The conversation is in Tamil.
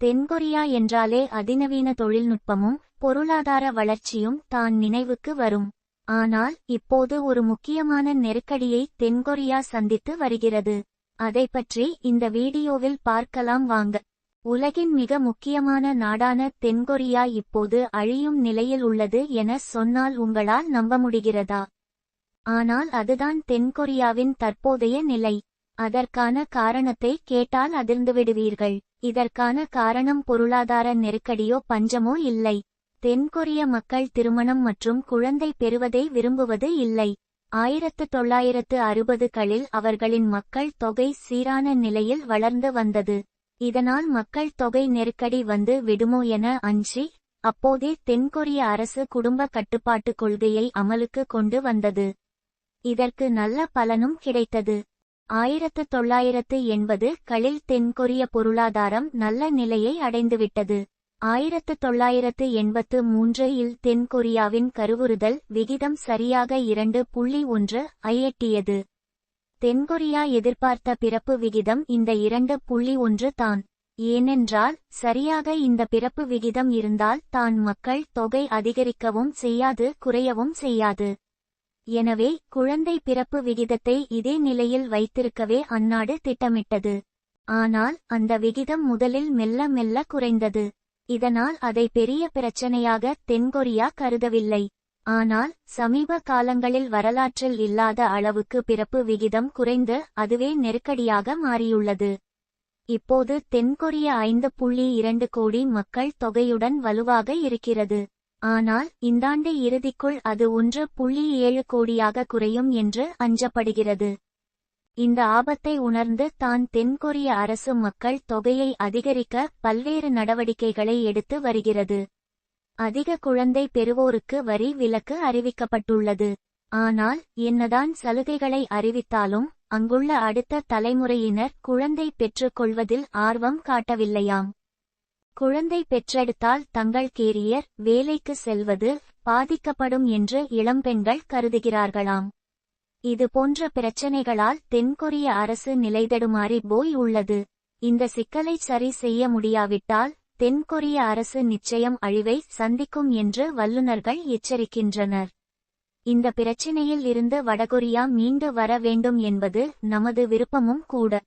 தென்கொரியா என்றாலே அதிநவீன தொழில்நுட்பமும் பொருளாதார வளர்ச்சியும் தான் நினைவுக்கு வரும். ஆனால் இப்போது ஒரு முக்கியமான நெருக்கடியை தென்கொரியா சந்தித்து வருகிறது. அதை பற்றி இந்த வீடியோவில் பார்க்கலாம் வாங்க. உலகின் மிக முக்கியமான நாடான தென்கொரியா இப்போது அழியும் நிலையில் உள்ளது என சொன்னால் உங்களால் நம்ப முடிகிறதா? ஆனால் அதுதான் தென்கொரியாவின் தற்போதைய நிலை. அதற்கான காரணத்தை கேட்டால் அதிர்ந்துவிடுவீர்கள் இதற்கான காரணம் பொருளாதார நெருக்கடியோ பஞ்சமோ இல்லை. தென்கொரிய மக்கள் திருமணம் மற்றும் குழந்தை பெறுவதை விரும்புவது இல்லை. ஆயிரத்து தொள்ளாயிரத்து அறுபதுகளில் அவர்களின் மக்கள் தொகை சீரான நிலையில் வளர்ந்து வந்தது. இதனால் மக்கள் தொகை நெருக்கடி வந்து விடுமோ என அஞ்சி அப்போதே தென்கொரிய அரசு குடும்ப கட்டுப்பாட்டு கொள்கையை அமலுக்கு கொண்டு வந்தது. இதற்கு நல்ல பலனும் கிடைத்தது. ஆயிரத்து தொள்ளாயிரத்து எண்பது களில் தென்கொரிய பொருளாதாரம் நல்ல நிலையை அடைந்துவிட்டது. ஆயிரத்து தொள்ளாயிரத்து எண்பத்து மூன்று இல் தென்கொரியாவின் கருவுறுதல் விகிதம் சரியாக இரண்டு புள்ளி ஒன்று ஐஎட்டியது. தென்கொரியா எதிர்பார்த்த பிறப்பு விகிதம் இந்த இரண்டு புள்ளி ஒன்று தான். ஏனென்றால் சரியாக இந்த பிறப்பு விகிதம் இருந்தால் தான் மக்கள் தொகை அதிகரிக்கவும் செய்யாது குறையவும் செய்யாது. எனவே குழந்தை பிறப்பு விகிதத்தை இதே நிலையில் வைத்திருக்கவே அந்நாடு திட்டமிட்டது. ஆனால் அந்த விகிதம் முதலில் மெல்ல மெல்ல குறைந்தது. இதனால் அதை பெரிய பிரச்சனையாக தென்கொரியா கருதவில்லை. ஆனால் சமீப காலங்களில் வரலாற்றில் இல்லாத அளவுக்கு பிறப்பு விகிதம் குறைந்து அதுவே நெருக்கடியாக மாறியுள்ளது. இப்போது தென்கொரிய ஐந்து புள்ளி இரண்டு கோடி மக்கள் தொகையுடன் வலுவாக இருக்கிறது. ஆனால் இந்தாண்டு இறுதிக்குள் அது ஒன்று புள்ளி ஏழு கோடியாக குறையும் என்று அஞ்சப்படுகிறது. இந்த ஆபத்தை உணர்ந்து தான் தென்கொரிய அரசு மக்கள் தொகையை அதிகரிக்க பல்வேறு நடவடிக்கைகளை எடுத்து வருகிறது. அதிக குழந்தை பெறுவோருக்கு வரி விலக்கு அறிவிக்கப்பட்டுள்ளது. ஆனால் என்னதான் சலுகைகளை அறிவித்தாலும் அங்குள்ள அடுத்த தலைமுறையினர் குழந்தை பெற்றுக் கொள்வதில் ஆர்வம் காட்டவில்லையாம். குழந்தை பெற்றெடுத்தால் தங்கள் கேரியர் வேலைக்கு செல்வது பாதிக்கப்படும் என்று இளம்பெண்கள் கருதுகிறார்களாம். இது போன்ற பிரச்சனைகளால் தென்கொரிய அரசு நிலைதடுமாறி போய் உள்ளது. இந்த சிக்கலை சரி செய்ய முடியாவிட்டால் தென்கொரிய அரசு நிச்சயம் அழிவை சந்திக்கும் என்று வல்லுநர்கள் எச்சரிக்கின்றனர். இந்த பிரச்சினையில் இருந்து வடகொரியா மீண்டு வர வேண்டும் என்பது நமது விருப்பமும் கூட.